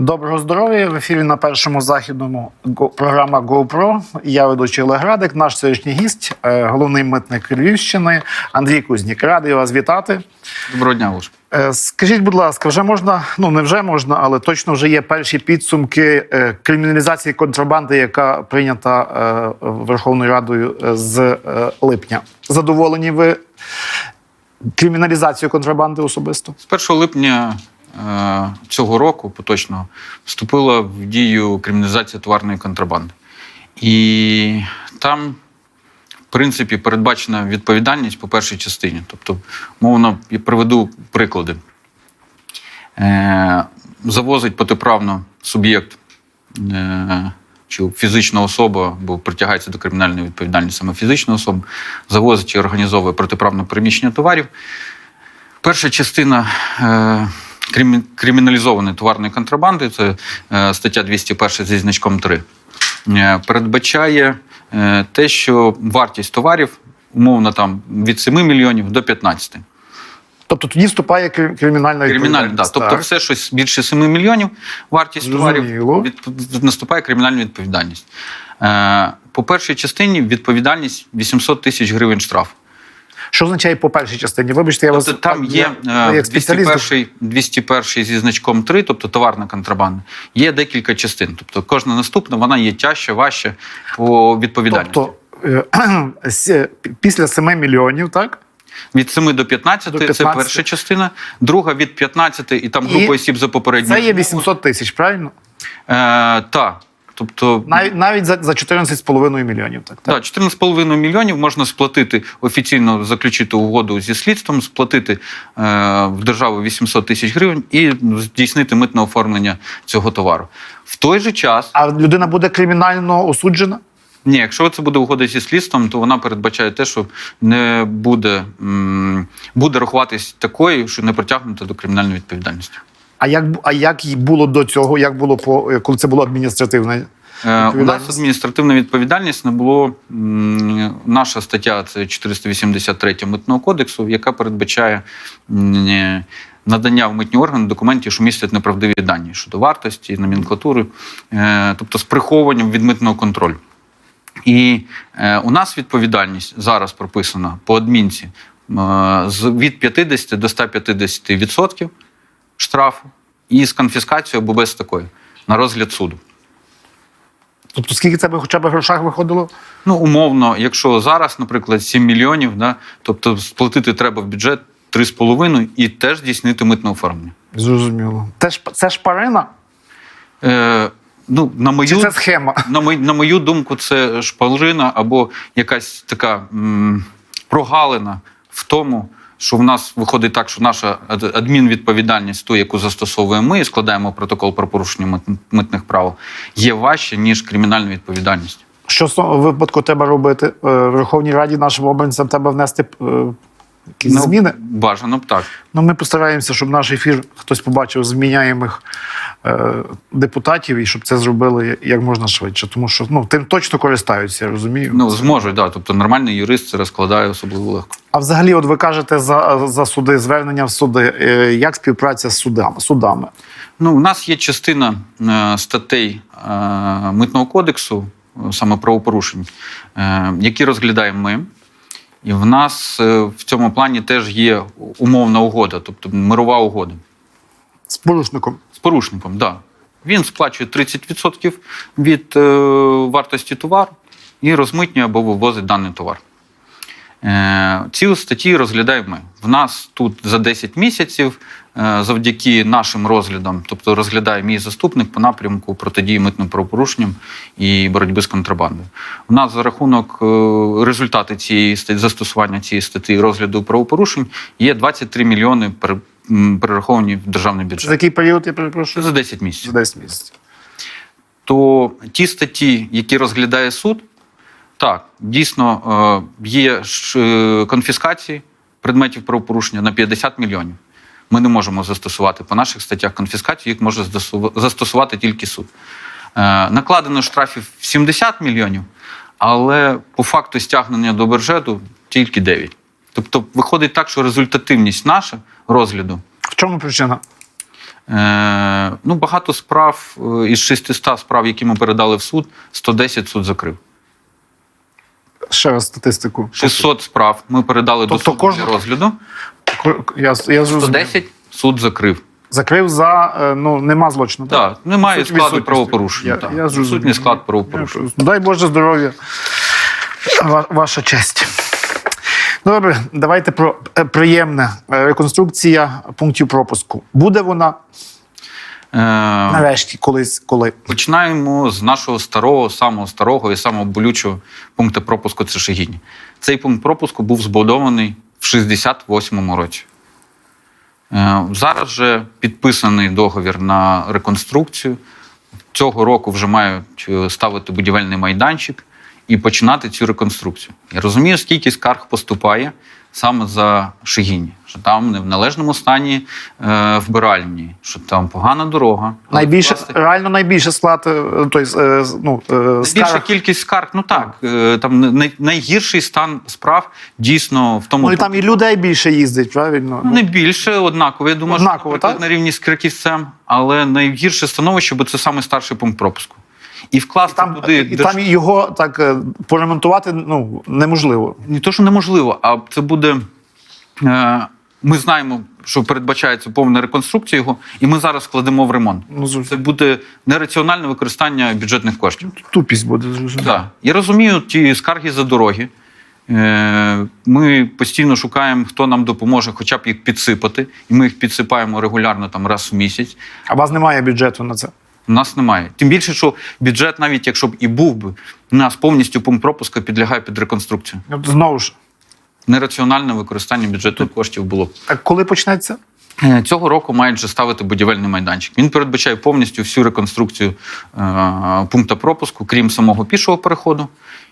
Доброго здоров'я! В ефірі на першому західному програма GoPro. Я ведучий Олег Радик, наш сьогоднішній гість, е, головний митник Львівщини Андрій Кузнік. Радий вас вітати. Доброго дня, Луш. Е, Скажіть, будь ласка, вже можна, ну не вже можна, але точно вже є перші підсумки е, криміналізації контрабанди, яка прийнята Верховною Радою з липня. Задоволені ви криміналізацією контрабанди особисто? З 1 липня цього року поточного вступила в дію криміналізація товарної контрабанди. І там, в принципі, передбачена відповідальність по першій частині. Тобто, мовно, я приведу приклади. Е, завозить протиправно суб'єкт. Е, чи фізична особа, бо притягається до кримінальної відповідальності саме фізична особа, завозить і організовує протиправне переміщення товарів. Перша частина е, криміналізованої товарної контрабанди, це е, стаття 201 зі значком 3, е, передбачає е, те, що вартість товарів умовно там від 7 мільйонів до 15. Тобто тоді вступає кримінальна Кримінальна, да. відповідальність. Тобто, все щось більше 7 мільйонів вартість товарів від, наступає кримінальна відповідальність. По першій частині відповідальність 800 тисяч гривень штрафу. Що означає по першій частині? Вибачте, я Тобто вас там є я- е, як 201, 201 зі значком 3, тобто товарна контрабанда. Є декілька частин. Тобто кожна наступна вона є тяжче, важче по відповідальності. Тобто е, після 7 мільйонів, так? Від 7 до 15, До це перша частина, друга від 15 і там І група осіб за попередню. Це є 800 тисяч, правильно? Е, так. Тобто Навіть навіть за, за 14,5 мільйонів. Так, так? Так, 14,5 мільйонів можна сплатити офіційно заключити угоду зі слідством, сплатити е, в державу 800 тисяч гривень і здійснити митне оформлення цього товару. В той же час, А людина буде кримінально осуджена? ні, якщо це буде угода зі слідством, то вона передбачає те, що не буде, буде рахуватись такою, що не притягнута до кримінальної відповідальності. А як, а як було до цього? Як було по коли це було адміністративне? Е, У нас адміністративна відповідальність не було. Наша стаття це 483 митного кодексу, яка передбачає надання в митні органи документів, що містять неправдиві дані щодо вартості, номенклатури, е, тобто з приховуванням від митного контролю. І е, у нас відповідальність зараз прописана по адмінці е, від 50 до 150 відсотків штрафу і з конфіскацією або без такої на розгляд суду. Тобто, скільки це би хоча б в грошах виходило? Ну, умовно, якщо зараз, наприклад, 7 мільйонів, да, тобто сплатити треба в бюджет 3,5 і теж здійснити митне оформлення. Зрозуміло. Це ж це шпарина? Е, ну, на Чи це схема? на, мою, на мою думку, це шпалжина або якась така м, прогалина в тому, що в нас виходить так, що наша ад- адмінвідповідальність, ту, яку застосовуємо ми і складаємо протокол про порушення мит- митних прав, є важче, ніж кримінальна відповідальність. Що в випадку треба робити? Е, В Верховній Раді нашим обранцям треба внести е, якісь Ну, зміни. Бажано б так. Ну, ми постараємося, щоб наш ефір хтось побачив зміняємих е, депутатів і щоб це зробили як можна швидше. Тому що ну, тим точно користаються, я розумію. Ну, зможуть, да. Тобто нормальний юрист це розкладає особливо легко. А взагалі, от ви кажете за, за суди, звернення в суди. Е, як співпраця з судами? судами? Ну, у нас є частина е, статей е, митного кодексу, е, саме правопорушень, е, які розглядаємо ми. І в нас е, в цьому плані теж є умовна угода, тобто мирова угода. З порушником. З порушником, так. Да. Він сплачує 30% від е, вартості товару і розмитнює або вивозить даний товар. Е, ці статті розглядаємо ми. В нас тут за 10 місяців, е, завдяки нашим розглядам, тобто розглядає мій заступник по напрямку протидії митним правопорушенням і боротьби з контрабандою. У нас за рахунок е, результати цієї статті, застосування цієї статті розгляду правопорушень є 23 мільйони перераховані в державний бюджет. За який період я перепрошую? за 10 місяців. За 10 місяців. То ті статті, які розглядає суд, так, дійсно е, є е, конфіскації предметів правопорушення на 50 мільйонів. Ми не можемо застосувати по наших статтях конфіскацію, їх може застосувати тільки суд. Е, Накладено штрафів 70 мільйонів, але по факту стягнення до бюджету тільки 9. Тобто виходить так, що результативність наша розгляду В чому причина? Е, ну, багато справ із 600 справ, які ми передали в суд, 110 суд закрив. Ще раз статистику. 600 справ ми передали до Тобто суду кожна- для розгляду. Я, я 110 суд закрив. Закрив за е, ну нема злочину. Так, немає Суть складу правопорушення. Я, так. я. Відсутній склад правопорушення. Дай Боже здоров'я. Ваша честь. Добре, давайте про е, приємне. Реконструкція пунктів пропуску. Буде вона нарешті колись, коли. Починаємо з нашого старого, самого старого і самого болючого пункту пропуску це Шегіні. Цей пункт пропуску був збудований в 68-му році. Е, Зараз же підписаний договір на реконструкцію. Цього року вже мають е, ставити будівельний майданчик і починати цю реконструкцію. Я розумію, скільки скарг поступає саме за Шегіні, що там не в належному стані е, вбиральні, що там погана дорога. Найбільше реально найбільше склад, е, тобто, е, ну, е, Найбільша скарг. кількість скарг, ну так, е, там най- найгірший стан справ дійсно в тому. Ну і там і людей більше їздить, правильно? Ну, не більше однаково. Я думаю, Однаково, що наприклад, так? на рівні з краківцем, але найгірше становище, бо це саме старший пункт пропуску. І вкласти Там, туди і держ- там його так е, поремонтувати ну, неможливо. не то, що неможливо, а це буде. Е, ми знаємо, що передбачається повна реконструкція його, і ми зараз складемо в ремонт. Ну, Це буде нераціональне використання бюджетних коштів. Тупість буде зрозуміло. Так. Я розумію ті скарги за дороги. Е, Ми постійно шукаємо, хто нам допоможе, хоча б їх підсипати. І ми їх підсипаємо регулярно там раз у місяць. А у вас немає бюджету на це. У нас немає. Тим більше, що бюджет, навіть якщо б і був би, у нас повністю пункт пропуска підлягає під реконструкцію. Знову ж, Нераціональне використання бюджетних коштів було а коли почнеться? Е, Цього року мають вже ставити будівельний майданчик. Він передбачає повністю всю реконструкцію е, пункту пропуску, крім самого пішого переходу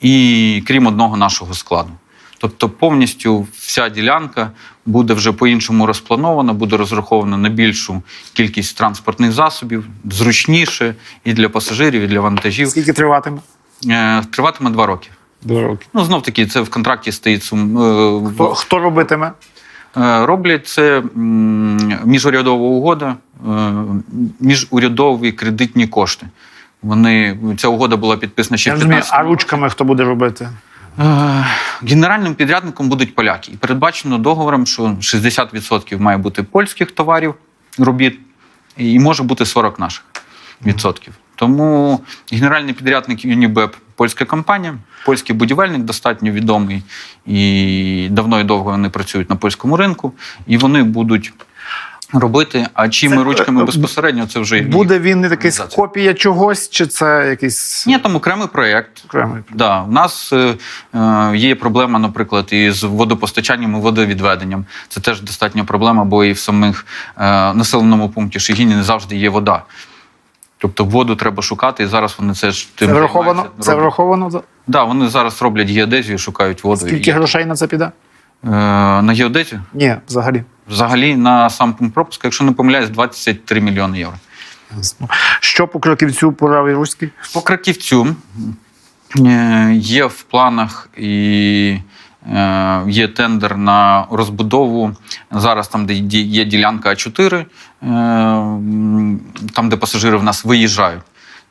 і крім одного нашого складу. Тобто повністю вся ділянка буде вже по-іншому розпланована, буде розрахована на більшу кількість транспортних засобів, зручніше і для пасажирів, і для вантажів. Скільки триватиме? Е, Триватиме два роки. Два роки. Ну, знов таки, це в контракті стоїть сум. е, Хто, хто робитиме? Е, Роблять це міжурядова угода, міжурядові кредитні кошти. Вони ця угода була підписана ще Я в розумію, 15 а ручками хто буде робити? Е, Генеральним підрядником будуть поляки. І передбачено договором, що 60% має бути польських товарів, робіт, і може бути 40 наших відсотків. Тому генеральний підрядник Юнібеп польська компанія, польський будівельник достатньо відомий і давно і довго вони працюють на польському ринку, і вони будуть робити. А чими Це, ручками е, безпосередньо це вже Буде він якийсь організація. копія чогось, чи це якийсь Ні, там окремий проєкт. окремий? Да, у нас е, е, є проблема, наприклад, із водопостачанням і водовідведенням. Це теж достатня проблема, бо і в самих е, населеному пункті Шигіні не завжди є вода. Тобто воду треба шукати, і зараз вони це ж тим Це враховано? Це враховано? Да, вони зараз роблять геодезію, шукають воду. Скільки І- грошей на це піде? Е, на геодезію? Ні, взагалі. Взагалі на сам пункт пропуску, якщо не помиляюсь, 23 мільйони євро. Що по кроківцю по Раві Руській? По Краківцю е, є в планах і е, є тендер на розбудову. Зараз там, де є ділянка А4, е, там, де пасажири в нас виїжджають.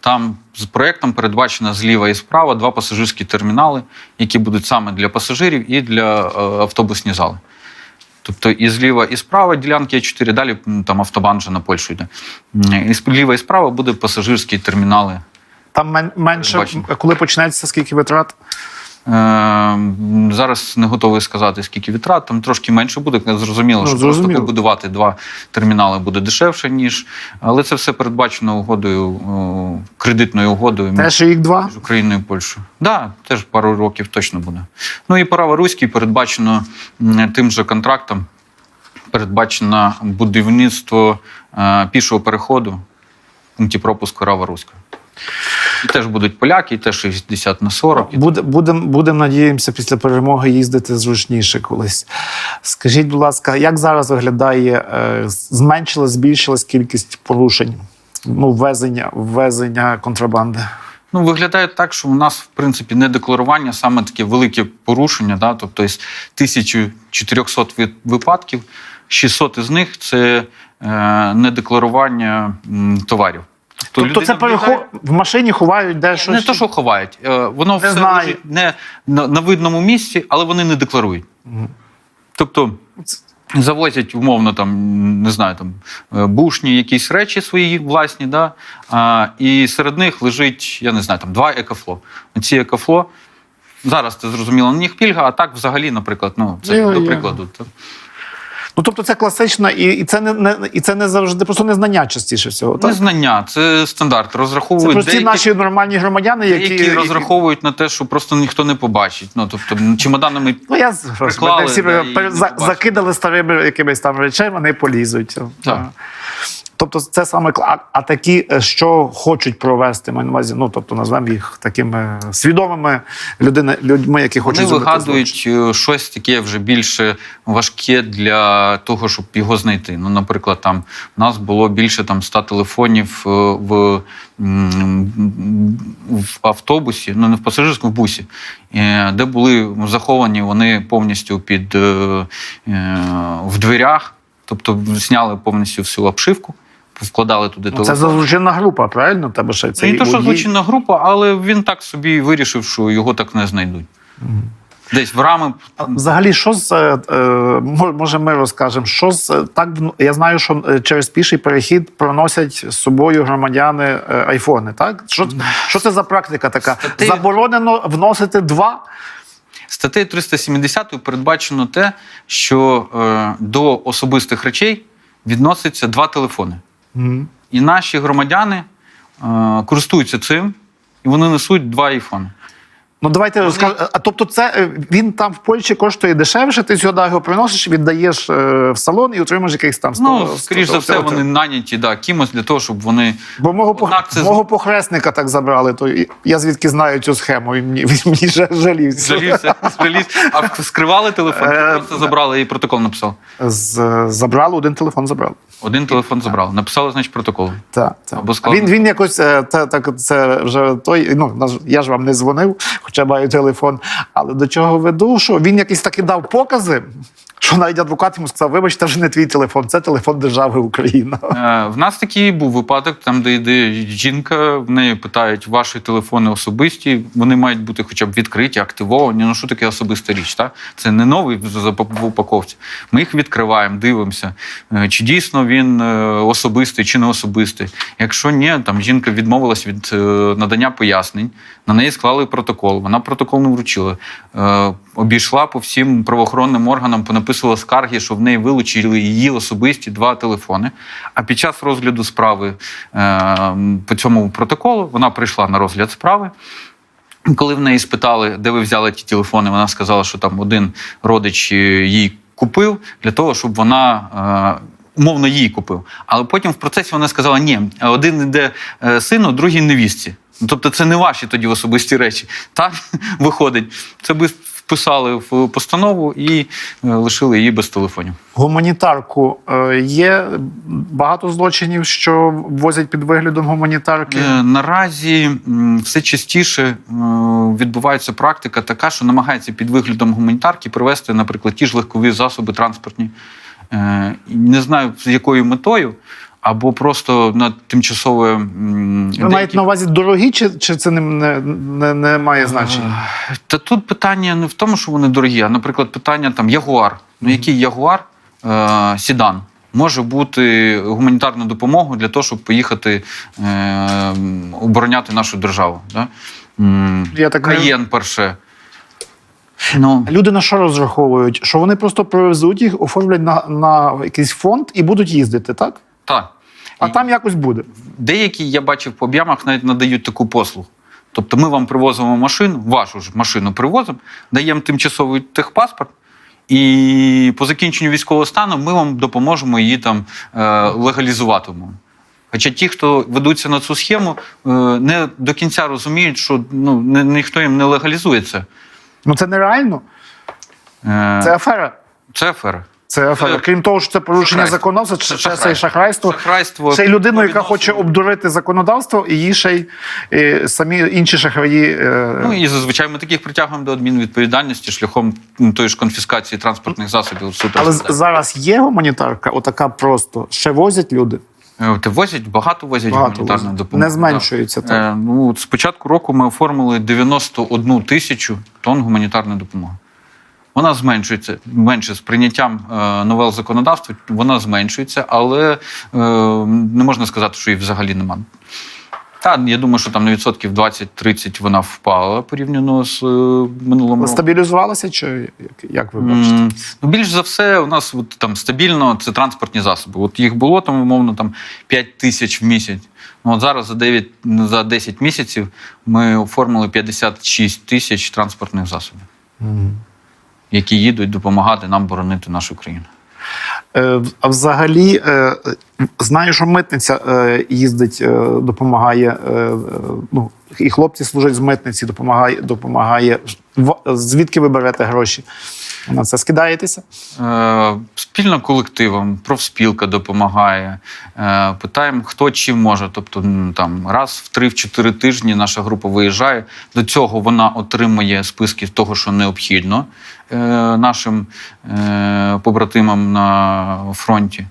Там з проєктом передбачено зліва і справа два пасажирські термінали, які будуть саме для пасажирів і для автобусні зали. Тобто і зліва, і справа ділянки А4, далі там автобан вже на Польщу йде. І зліва і справа буде пасажирські термінали Там менше, Бачимо. коли почнеться, скільки витрат? Е, зараз не готовий сказати, скільки витрат. Там трошки менше буде. Зрозуміло, Ну, що зрозуміло. просто побудувати два термінали буде дешевше, ніж. Але це все передбачено угодою, кредитною угодою між, Теж їх два. між Україною і Польщею. Так, да, теж пару років точно буде. Ну і пора Руський передбачено тим же контрактом. Передбачено будівництво е, пішого переходу в пункті пропуску Рава Руська. І теж будуть поляки, і теж 60 на 40. Буде, будемо, будем, надіємося, після перемоги їздити зручніше колись. Скажіть, будь ласка, як зараз виглядає, е, зменшилась, збільшилась кількість порушень? Ну, ввезення, ввезення контрабанди. Ну, виглядає так, що у нас, в принципі, не декларування, саме таке велике порушення. Да? Тобто із 1400 ви- випадків, 600 із них це е, недекларування м, товарів. Тобто це перехо... в машині ховають де щось. не то, що ховають, е, воно все знаю. лежить не на, на видному місці, але вони не декларують. Тобто завозять умовно там, не знаю, там е, бушні якісь речі свої власні, да? а, і серед них лежить, я не знаю, там два екофло. Ці екофло. Зараз це зрозуміло на них пільга, а так взагалі, наприклад, ну це Йо, до прикладу. то- Ну тобто це класична, і, і це не, не і це не завжди просто незнання частіше всього. Так? Незнання, це стандарт. Це Розраховують прості деякі, наші нормальні громадяни, які, які розраховують на те, що просто ніхто не побачить. Ну тобто, чемоданами Ну, я Приклали, всі да, і закидали старими якимись там речами, вони полізуть. Так. Тобто, це саме а, а такі, е, що хочуть провести, маю на увазі, ну тобто назвемо їх такими свідомими людини, людьми, які хочуть Вони зробити вигадують е, щось таке вже більше важке для того, щоб його знайти. Ну, наприклад, там у нас було більше там 100 телефонів е, в, в автобусі, ну не в пасажирському в бусі, де були заховані вони повністю під в дверях, тобто зняли повністю всю обшивку. Вкладали туди Ну, Це телефон. злочинна група, правильно? Тебе ще це Це не то, що злочинна група, але він так собі вирішив, що його так не знайдуть. Десь в рами. Взагалі, що з е, е, мо- може, ми розкажемо, що з е, так я знаю, що через піший перехід проносять з собою громадяни айфони. Так що, що це за практика така? Статей- Заборонено вносити два. Статтею 370 передбачено те, що до особистих речей відноситься два телефони. І наші громадяни е, користуються цим, і вони несуть два айфони. Ну давайте розкажемо. А тобто, це е, він там в Польщі коштує дешевше. Ти сюди його приносиш, віддаєш е, в салон і отримаєш якийсь там 100, Ну, 100, за все, 100. вони наняті да, кимось для того, щоб вони. Бо мого, пох... Це мого похресника так забрали, то я звідки знаю цю схему, і мені, мені жалівся. Жалівся, жалівся. А скривали телефон, чи Е, просто забрали і протокол написав. З, забрали, один телефон забрали. Один телефон забрали. Написали, значить, протокол. Так, так. Або склали... Він, він якось е, та, так, це вже той. Ну я ж вам не дзвонив, хоча маю телефон. Але до чого веду, що він якісь таки дав покази, що навіть адвокат йому сказав: вибачте, вже не твій телефон, це телефон держави Україна. Е, В нас такий був випадок, там, де йде жінка, в неї питають ваші телефони особисті, вони мають бути хоча б відкриті, активовані. Ну що таке особиста річ? Так? Це не новий в упаковці. Ми їх відкриваємо, дивимося, е, чи дійсно він е, особистий, чи не особистий. Якщо ні, там жінка відмовилась від надання пояснень, на неї склали протокол. Вона протокол не вручила. Обійшла по всім правоохоронним органам, понаписувала скарги, що в неї вилучили її особисті два телефони. А під час розгляду справи е, по цьому протоколу вона прийшла на розгляд справи. Коли в неї спитали, де ви взяли ті телефони, вона сказала, що там один родич їй купив для того, щоб вона. е, Умовно їй купив. Але потім в процесі вона сказала: ні, один йде е, сину, другий невістці. Ну, Тобто це не ваші тоді особисті речі. Так виходить. Це вписали в постанову і е, лишили її без телефонів. Гуманітарку е, є багато злочинів, що возять під виглядом гуманітарки. Е, Наразі все частіше відбувається практика така, що намагається під виглядом гуманітарки привезти, наприклад, ті ж легкові засоби транспортні. Не знаю, з якою метою, або просто на тимчасове. Ви маєте на увазі дорогі, чи, чи це не, не, не, має значення? Е, Та тут питання не в тому, що вони дорогі, а, наприклад, питання там Ягуар. Ну, який Ягуар, е, сідан, може бути гуманітарною допомогою для того, щоб поїхати е, обороняти нашу державу. Да? Я так Каєн перше. Ну, Люди на що розраховують? Що вони просто привезуть їх, оформлять на, на якийсь фонд і будуть їздити, так? так. А там якось буде. Деякі, я бачив по об'ємах, навіть надають таку послугу. Тобто ми вам привозимо машину, вашу ж машину привозимо, даємо тимчасовий техпаспорт, і по закінченню військового стану ми вам допоможемо її там е, легалізувати. Хоча ті, хто ведуться на цю схему, е, не до кінця розуміють, що ну, ніхто їм не легалізує це. Ну це нереально. Е, Це афера. це афера. Це афера. Крім того, що це порушення законодавства, Це ще це шахрайство. шахрайство. Ще людину, яка хоче обдурити законодавство, і її ще й е, самі інші шахраї. е, Ну і зазвичай ми таких притягуємо до адмінвідповідальності шляхом тої ж конфіскації транспортних засобів. в Але зараз є гуманітарка, отака просто. Ще возять люди. Е, Ти возять, багато возять Багато гуманітарну возять. допомогу. Не зменшується, так. Е, ну, з початку року ми оформили 91 тисячу тонн гуманітарної допомоги. Вона зменшується менше з прийняттям е, новел законодавства, вона зменшується, але е, не можна сказати, що її взагалі немає. Та, я думаю, що там на відсотків 20-30 вона впала порівняно з е, минулим роком. Стабілізувалася чи як, як ви бачите? М, Ну, більш за все, у нас от, там стабільно це транспортні засоби. От їх було там, умовно, там 5 тисяч в місяць. Ну, от зараз за 9, ну, за 10 місяців ми оформили 56 тисяч транспортних засобів, які їдуть допомагати нам боронити нашу країну. Е, А взагалі, е, знаю, що митниця е, їздить, е, допомагає. е, Ну, і хлопці служать з митниці, допомагає. допомагає. В- Звідки ви берете гроші? На це скидаєтеся? Е, Спільно колективом, профспілка допомагає. Е, Питаємо, хто чим може. Тобто, там раз в 3-4 тижні наша група виїжджає. До цього вона отримує списки того, що необхідно е, нашим е, побратимам на фронті.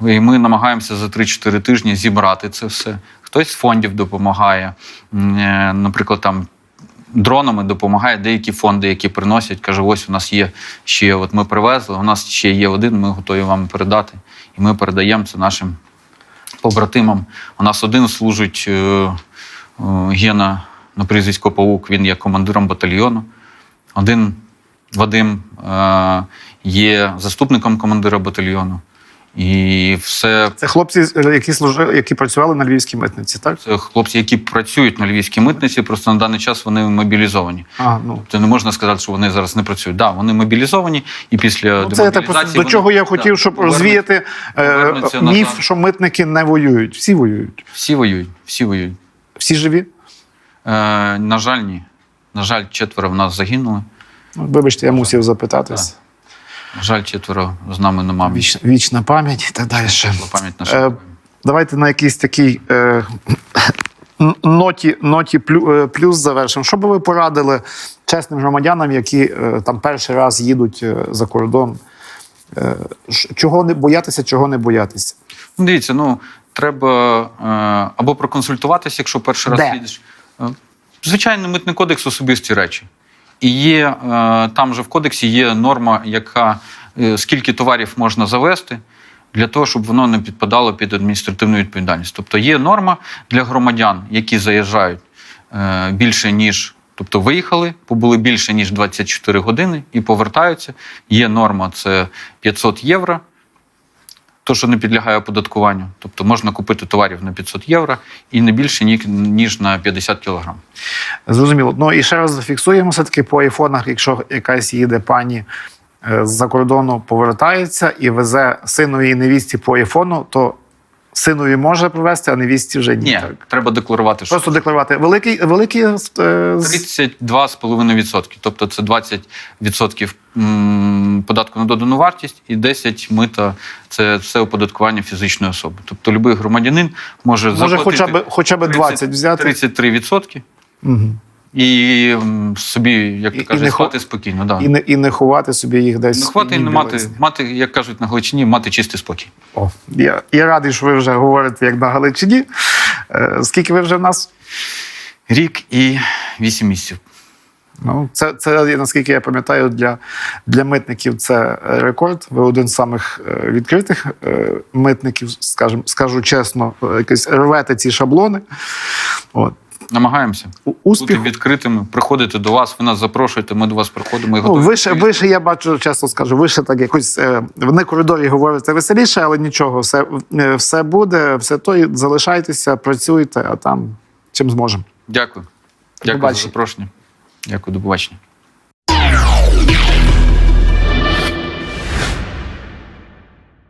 І ми намагаємося за 3-4 тижні зібрати це все. Хтось з фондів допомагає. Е, Наприклад, там дронами допомагає деякі фонди, які приносять. Каже, ось у нас є ще, от ми привезли, у нас ще є один, ми готові вам передати. І ми передаємо це нашим побратимам. У нас один служить е, е, Гена на прізвисько Паук, він є командиром батальйону. Один Вадим є заступником командира батальйону. І все Це хлопці, е, які служили, які працювали на львівській митниці, так? це хлопці, які працюють на львівській митниці, просто на даний час вони мобілізовані. А, ну. Тобто не можна сказати, що вони зараз не працюють. Так, да, вони мобілізовані, і після Ну, це так просто до вони, чого я да, хотів, щоб розвіяти е, міф, назад. що митники не воюють. Всі воюють. Всі воюють, всі воюють. Всі живі. Е, на жаль, ні. На жаль, четверо в нас загинули. Ну, Вибачте, я мусив запитатись. Жаль, четверо з нами нема. Віч, вічна пам'ять і так далі. Пам'ять наша. Е, давайте на якійсь такій е, ноті, ноті плю, е, плюс завершимо. Що би ви порадили чесним громадянам, які е, там перший раз їдуть е, за кордон? Е, чого не боятися, чого не боятися? Ну, Дивіться, ну треба е, або проконсультуватися, якщо перший раз Де? їдеш. Звичайно, митний кодекс особисті речі. І є е, там же в кодексі є норма, яка е, скільки товарів можна завести. Для того, щоб воно не підпадало під адміністративну відповідальність. Тобто є норма для громадян, які заїжджають е, більше ніж, тобто виїхали, побули більше ніж 24 години і повертаються. Є норма це 500 євро то, що не підлягає оподаткуванню. Тобто можна купити товарів на 500 євро і не більше ніж на 50 кілограм. Зрозуміло. Ну і ще раз зафіксуємо все-таки по айфонах, якщо якась їде пані е, з-за кордону, повертається і везе синові і невісті по айфону, то синові може привезти, а невісті вже ні. Ні, Так. треба декларувати, що Просто декларувати. Великий, великий е, з- 32,5%. Тобто це 20% податку на додану вартість і 10 мита це все оподаткування фізичної особи. Тобто будь-який громадянин може, може заплатити хоча б хоча б 20 взяти. 33% Угу. І собі, як І- то і кажуть, спати спокійно. Да. І не, і не ховати собі їх десь. Не хватить в не мати, мати, як кажуть на Галичині, мати чистий спокій. О, я, я радий, що ви вже говорите як на Галичині. Е, скільки ви вже в нас? Рік і 8 місяців. Ну, це, це наскільки я пам'ятаю, для, для митників це рекорд. Ви один з самих е, відкритих е, митників, скажем, скажу чесно, е, якось рвете ці шаблони. От. Намагаємося Успіх. бути відкритими, приходити до вас, ви нас запрошуєте, ми до вас приходимо і Ну, ще, ви ще я бачу, чесно скажу, вище так якось е, коридорі говорите веселіше, але нічого, все, е, все буде, все то, і залишайтеся, працюйте, а там чим зможемо. Дякую. Дякую за запрошення. Дякую, до побачення.